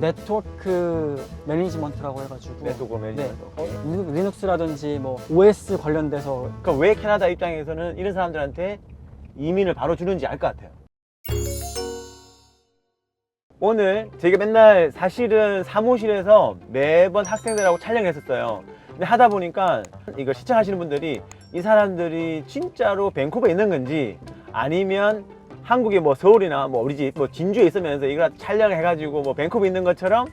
네트워크 매니지먼트라고 해가지고 네트워크 매니지먼트. 네, 어, 리눅- 리눅스라든지 뭐 OS 관련돼서 그러니까 왜 캐나다 입장에서는 이런 사람들한테 이민을 바로 주는지 알 것 같아요. 오늘 저희가 맨날 사실은 사무실에서 매번 학생들하고 촬영을 했었어요. 근데 하다 보니까 이걸 시청하시는 분들이 이 사람들이 진짜로 밴쿠버에 있는 건지 아니면 한국의 뭐 서울이나 뭐 우리 집 뭐 진주에 있으면서 이걸 촬영을 해가지고 뭐 밴쿠버에 있는 것처럼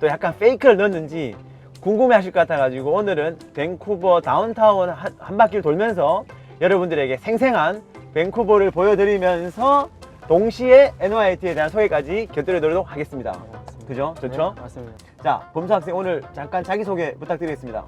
또 약간 페이크를 넣었는지 궁금해 하실 것 같아가지고 오늘은 밴쿠버 다운타운 한, 한 바퀴를 돌면서 여러분들에게 생생한 밴쿠버를 보여드리면서 동시에 NYT에 대한 소개까지 곁들여 드리도록 하겠습니다. 네, 맞습니다. 그죠? 좋죠? 네, 맞습니다. 자, 범수 학생 오늘 잠깐 자기소개 부탁드리겠습니다.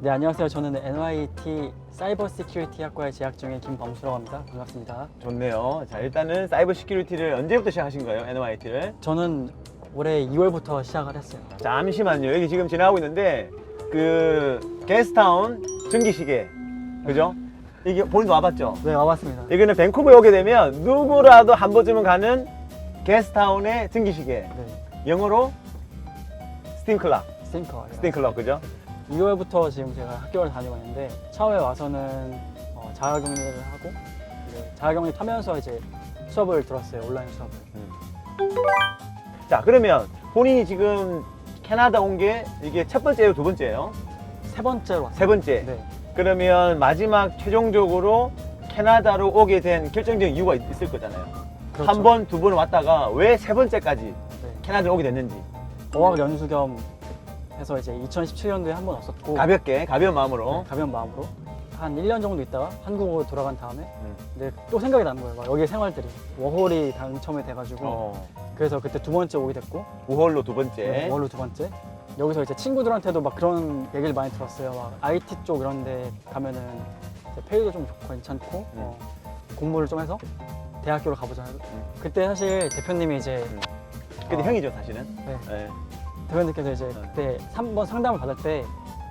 네 안녕하세요. 저는 NYT 사이버 시큐리티 학과에 재학 중인 김범수라고 합니다. 반갑습니다. 좋네요. 자, 일단은 사이버 시큐리티를 언제부터 시작하신 거예요? NYT를? 저는 올해 2월부터 시작을 했어요. 잠시만요. 여기 지금 지나가고 있는데 그 게스트타운 증기시계. 그죠? 이게 본인도 와봤죠? 네 와봤습니다. 이거는 밴쿠버에 오게 되면 누구라도 한 번쯤은 가는 게스트타운의 증기시계. 네 영어로 스팀클럽. 스팅커. 스팀클럽, 그죠? 2월부터 지금 제가 학교를 다니고 있는데 처음에 와서는 어, 자가격리를 하고 이제 자가격리 타면서 이제 수업을 들었어요 온라인 수업을. 자, 그러면 본인이 지금 캐나다 온 게 이게 첫 번째예요, 두 번째예요? 세 번째로 왔어요. 세 번째. 네. 그러면 마지막 최종적으로 캐나다로 오게 된 결정적인 이유가 있- 있을 거잖아요. 그렇죠. 한 번, 두 번 왔다가 왜 세 번째까지 네. 캐나다로 오게 됐는지 어학 연수 겸 해서 이제 2017년도에 한 번 왔었고 가볍게, 가벼운 마음으로. 네, 가벼운 마음으로 한 1년 정도 있다가 한국으로 돌아간 다음에 음. 근데 또 생각이 나는 거예요. 막 여기 생활들이 워홀이 당첨이 돼가지고 어, 그래서 그때 두 번째 오게 됐고 우홀로 두 번째. 네, 워홀로 두 번째 여기서 이제 친구들한테도 막 그런 얘기를 많이 들었어요. 막 IT 쪽 이런 데 가면은 이제 페이도 좀 좋고 괜찮고 어, 공부를 좀 해서 대학교로 가보자. 그때 사실 대표님이 이제 음. 근데 어, 형이죠, 사실은. 네, 네. 대표님께서 이제 네. 그때 3번 상담을 받을 때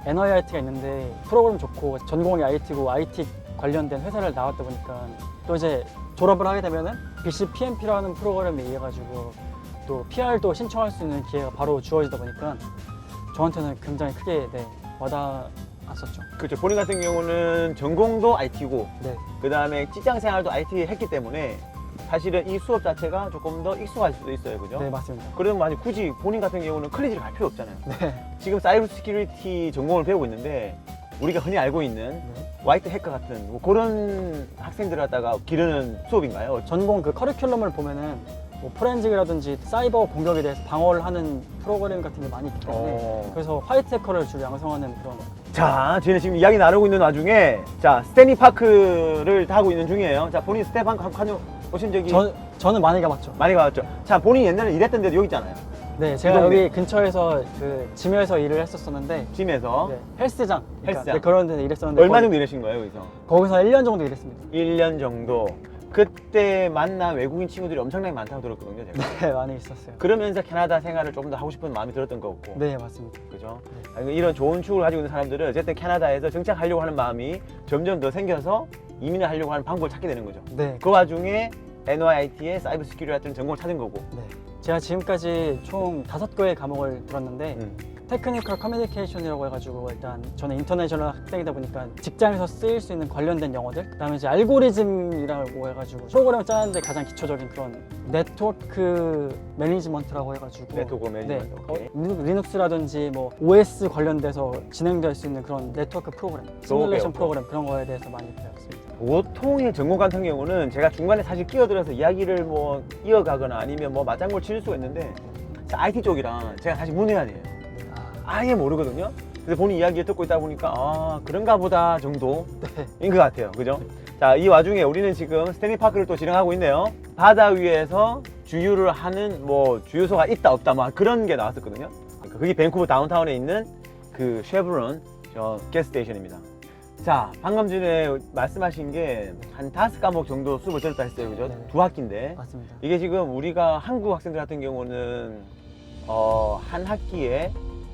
NIRT가 있는데 프로그램 좋고 전공이 IT고 IT 관련된 회사를 나왔다 보니까 또 이제 졸업을 하게 되면은 BCPMP라는 프로그램에 의해 가지고 또 PR도 신청할 수 있는 기회가 바로 주어지다 보니까 저한테는 굉장히 크게 네, 와닿았었죠. 그렇죠. 본인 같은 경우는 전공도 IT고, 네, 그 다음에 직장 생활도 IT 했기 때문에 사실은 이 수업 자체가 조금 더 익숙할 수도 있어요, 그죠? 네 맞습니다. 그러면 만약 굳이 본인 같은 경우는 컬리지를 갈 필요 없잖아요. 네, 지금 사이버 시큐리티 전공을 배우고 있는데 우리가 흔히 알고 있는 네. 화이트 해커 같은 뭐 그런 학생들을 갖다가 기르는 수업인가요? 전공 그 커리큘럼을 보면은 뭐 포렌직이라든지 사이버 공격에 대해서 방어를 하는 프로그램 같은 게 많이 있기 때문에 어. 그래서 화이트 해커를 주로 양성하는 그런 자, 저희는 지금 이야기 나누고 있는 와중에 자 스탠리 파크를 하고 있는 중이에요. 자, 본인 파크 한번 오신 적이 저, 저는 많이 가봤죠. 많이 가봤죠. 자, 본인 옛날에 일했던 데도 여기 있잖아요. 네, 제가 이 동네. 여기 근처에서 그 짐에서 일을 했었었는데 짐에서 네, 헬스장, 그러니까 헬스장. 네, 그런 데서 일했었는데 얼마 거기- 정도 일하신 거예요, 여기서? 거기서 1년 정도 일했습니다. 1년 정도. 그때 만난 외국인 친구들이 엄청나게 많다고 들었거든요, 제가. 네, 많이 있었어요. 그러면서 캐나다 생활을 조금 더 하고 싶은 마음이 들었던 거고. 네, 맞습니다. 그죠? 네. 이런 좋은 추억을 가지고 있는 사람들은 어쨌든 캐나다에서 정착하려고 하는 마음이 점점 더 생겨서 이민을 하려고 하는 방법을 찾게 되는 거죠. 네, 그 와중에 NYIT의 사이버 같은 전공을 찾은 거고. 네. 제가 지금까지 총 다섯 개의 과목을 들었는데 음. 테크니컬 커뮤니케이션이라고 해가지고 일단 저는 인터내셔널 학생이다 보니까 직장에서 쓰일 수 있는 관련된 영어들 그다음에 이제 알고리즘이라고 해가지고 프로그램을 짜는데 가장 기초적인 그런 네트워크 매니지먼트라고 해가지고 네트워크 매니지먼트, 네. 어, 리눅- 리눅스라든지 뭐 OS 관련돼서 진행될 수 있는 그런 네트워크 프로그램 시뮬레이션. 프로그램 그런 거에 대해서 많이 배웠습니다 보통의 전공 같은 경우는 제가 중간에 사실 끼어들어서 이야기를 뭐 이어가거나 아니면 뭐 맞장구를 칠 수가 있는데 IT 쪽이랑 제가 사실 문외한이에요. 네, 아, 아예 모르거든요. 그래서 본인 이야기를 듣고 있다 보니까 아 그런가 보다 정도인 네. 것 같아요. 그죠? 자, 이 와중에 우리는 지금 스탠리 파크를 또 진행하고 있네요. 바다 위에서 주유를 하는 뭐 주유소가 있다 없다 뭐 그런 게 나왔었거든요. 그러니까 그게 밴쿠버 다운타운에 있는 그 쉐브론 저 가스스테이션입니다. 자, 방금 전에 말씀하신 게 한 다섯 과목 정도 수업을 들었다 했어요. 그죠? 네네. 두 학기인데. 맞습니다 이게 지금 우리가 한국 학생들 같은 경우는 어, 한 학기에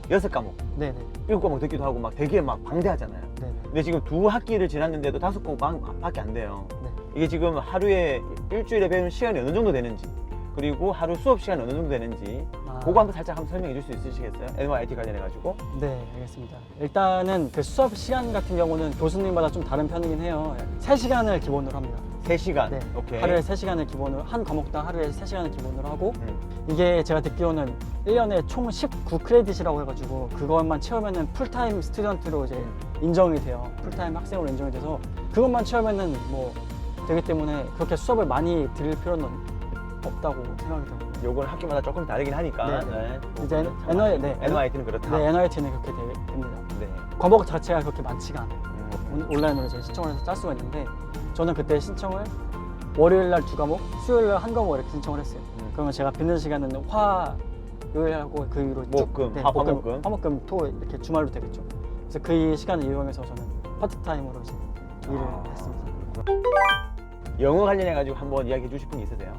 여섯 과목, 네네 일곱 과목 듣기도 하고 막 되게 막 방대하잖아요. 네네 근데 지금 두 학기를 지났는데도 다섯 과목밖에 안 돼요. 네. 이게 지금 하루에 일주일에 배우는 시간이 어느 정도 되는지 그리고 하루 수업 시간이 어느 정도 되는지 아, 그거 한번 살짝 한번 설명해 줄 수 있으시겠어요? NYIT 관련해 가지고. 네, 알겠습니다. 일단은 그 수업 시간 같은 경우는 교수님마다 좀 다른 편이긴 해요. 3시간을 기본으로 합니다. 3시간. 네. 오케이. 하루에 3시간을 기본으로 한 과목당 하루에 3시간을 기본으로 하고 음. 이게 제가 듣기로는 1년에 총 19크레딧이라고 해 가지고 그것만 채우면은 풀타임 스튜던트로 이제 인정이 돼요. 풀타임 학생으로 인정이 돼서 그것만 채우면은 뭐 되기 때문에 그렇게 수업을 많이 들을 필요는 없다고 생각이 들어요. 요건 학교마다 조금 다르긴 하니까. 네, 네. 네. 이제 NY, 네, NYIT는 그렇다. 네, NIT는 그렇게 되- 됩니다. 네. 과목 자체가 그렇게 많지가 않아요. 음. 온- 온라인으로 이제 신청을 해서 짤 수가 있는데 저는 그때 신청을 월요일 날 두 과목, 수요일 날 한 과목 이렇게 신청을 했어요. 음. 그러면 제가 듣는 시간은 화요일하고 그 이후로 쭉- 목금, 화, 화목금. 화목금, 토 이렇게 주말로 되겠죠. 그래서 그 시간을 이용해서 저는 파트타임으로 이제 일을 아. 했습니다. 영어 관련해 가지고 한번 이야기해 주실 분 있으세요?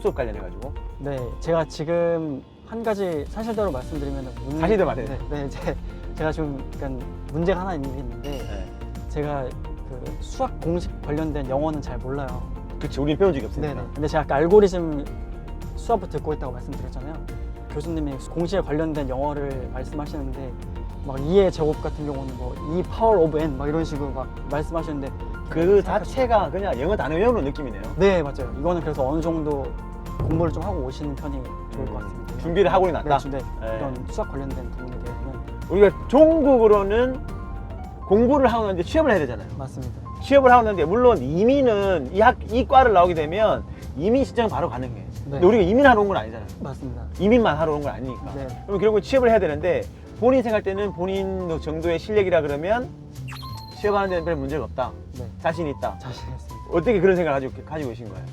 수업 관련해 가지고. 네, 제가 지금 한 가지 사실대로 말씀드리면 문... 사실대로 말해요. 네, 네, 제, 제가 좀 약간 문제가 하나 있는 게 있는데 네. 제가 그 수학 공식 관련된 영어는 잘 몰라요. 그렇지. 우리는 배운 적이 없으니까. 네네. 근데 제가 아까 알고리즘 수업을 듣고 있다고 말씀드렸잖아요. 교수님이 공시에 관련된 영어를 말씀하시는데 막 2의 제곱 같은 경우는 뭐2 파워 오브 n 막 이런 식으로 막 말씀하시는데 그 자체가 그냥 영어 단어 외우는 느낌이네요. 네 맞아요. 이거는 그래서 어느 정도 공부를 좀 하고 오시는 편이 좋을 것 같습니다. 음, 준비를 하고는 네, 났다. 주- 네, 네. 이런 수학 관련된 부분에 대해서는 우리가 종국으로는 공부를 하고 나는데 취업을 해야 되잖아요. 맞습니다. 취업을 하고 나는데 물론 이민은 이 학, 이 과를 나오게 되면 이민 신청 바로 가능해. 네. 근데 우리가 이민하러 온 건 아니잖아요. 맞습니다. 이민만 하러 온 건 아니니까. 네. 그럼 결국 취업을 해야 되는데 본인 생각할 때는 본인 정도의 실력이라 그러면 취업하는 데는 별 문제가 없다. 네, 자신 있다. 자신 있습니다. 어떻게 그런 생각을 가지고, 가지고 계신 거예요?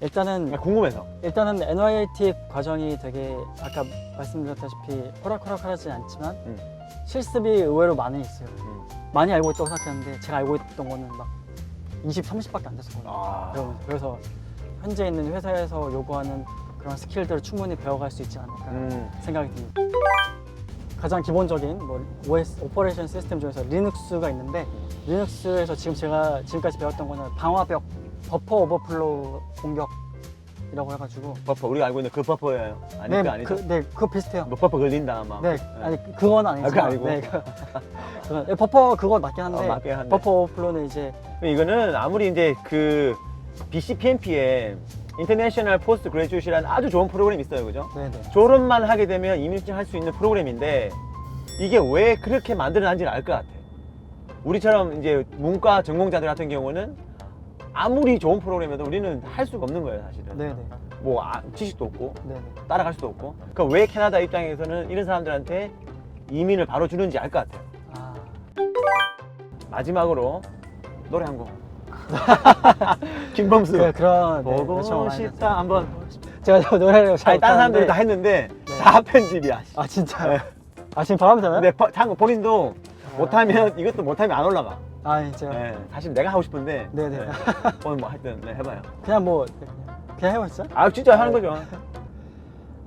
일단은 그냥 궁금해서. 일단은 NYIT 과정이 되게 아까 말씀드렸다시피 호락호락하지 않지만 음. 실습이 의외로 많이 있어요. 음. 많이 알고 있다고 생각했는데 제가 알고 있던 거는 막 20, 30밖에 안 됐었거든요. 아. 그러면서 그래서 현재 있는 회사에서 요구하는 그런 스킬들을 충분히 배워갈 수 있지 않을까 음. 생각이 듭니다. 가장 기본적인 뭐 OS 오퍼레이션 시스템 중에서 리눅스가 있는데 리눅스에서 지금 제가 지금까지 배웠던 거는 방화벽 버퍼 오버플로우 공격이라고 해가지고 버퍼. 우리가 알고 있는 그 버퍼예요. 아니, 네, 그 아니죠? 그, 네, 그거 비슷해요. 뭐 버퍼 걸린다, 막. 네, 아니 그건 아니지만 아, 그거 아니고? 네, 그, 그건- 네, 버퍼 그거 맞긴 한데, 어, 맞긴 한데. 버퍼 오버플로우는 이제 이거는 아무리 이제 그 BCPMP에 인터내셔널 포스트 그레듀에이션이라는 아주 좋은 프로그램이 있어요. 그죠? 네네 졸업만 하게 되면 이민증 할 수 있는 프로그램인데 이게 왜 그렇게 만들어난지는 알것 같아. 우리처럼 이제 문과 전공자들 같은 경우는 아무리 좋은 프로그램이라도 우리는 할 수가 없는 거예요, 사실은. 네네 뭐 아, 지식도 없고 네네 따라갈 수도 없고. 그러니까 왜 캐나다 입장에서는 이런 사람들한테 이민을 바로 주는지 알 것 같아요. 아 마지막으로 노래 한 곡. 김범수. 그, 그런 네, 보고 많이 싶다. 한번. 제가 저 노래를 잘 아니 다른 사람들이 다 했는데 네. 다 편집이야. 아 진짜 네. 아 지금 바람 되나요? 근데 버- 장 본인도 못하면 이것도 못하면 안 올라가. 아 진짜 네, 사실 내가 하고 싶은데. 네네. 오늘 뭐 하여튼 네, 해봐요. 그냥 뭐 네, 그냥, 그냥 해보시죠 아 진짜 하는 거죠.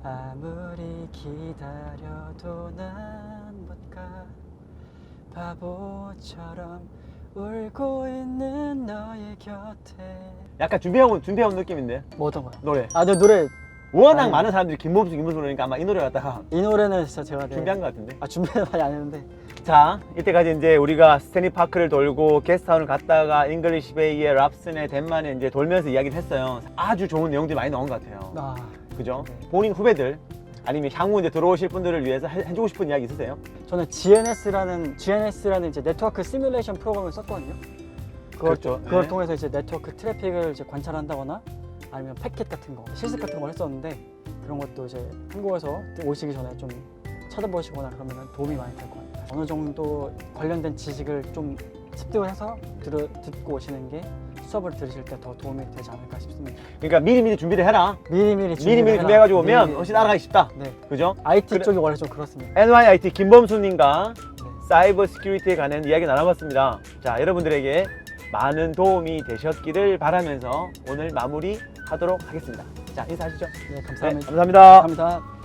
아무리 기다려도 난 못 가 바보처럼 울고 있는 너의 곁에 약간 준비해온 준비해온 느낌인데 뭐 어떤 거요? 노래. 아, 저 노래 워낙. 많은 사람들이 김범수 김범수 그러니까 아마 이 노래 갖다가 이 노래는 진짜 제가 네. 준비한 것 같은데. 아 준비는 많이 안 했는데 자 이때까지 이제 우리가 스탠리 파크를 돌고 게스트하우스를 갔다가 잉글리시 베이의 랍슨의 덴만에 이제 돌면서 이야기를 했어요. 아주 좋은 내용들이 많이 나온 것 같아요. 아 그죠? 네. 본인 후배들 아니면 향후 이제 들어오실 분들을 위해서 해, 해주고 싶은 이야기 있으세요? 저는 GNS라는 GNS라는 이제 네트워크 시뮬레이션 프로그램을 썼거든요. 그걸, 그렇죠. 그걸 네. 통해서 이제 네트워크 트래픽을 이제 관찰한다거나 아니면 패킷 같은 거, 실습 같은 걸 했었는데 그런 것도 이제 한국에서 오시기 전에 좀 찾아보시거나 그러면 도움이 많이 될 것 같아요. 어느 정도 관련된 지식을 좀 습득을 해서 들어, 듣고 오시는 게 수업을 들으실 때 더 도움이 되지 않을까 싶습니다. 그러니까 미리미리 준비를 해라. 미리미리 미리미리 준비해가지고 오면 훨씬 따라가기 쉽다. 네. 그죠? IT 그래- 쪽이 원래 좀 그렇습니다. NYIT 김범수님과 네. 사이버 시큐리티에 관한 이야기 나눠봤습니다. 자, 여러분들에게 많은 도움이 되셨기를 바라면서 오늘 마무리 하도록 하겠습니다. 자, 인사하시죠. 네, 네, 감사합니다. 감사합니다. 감사합니다.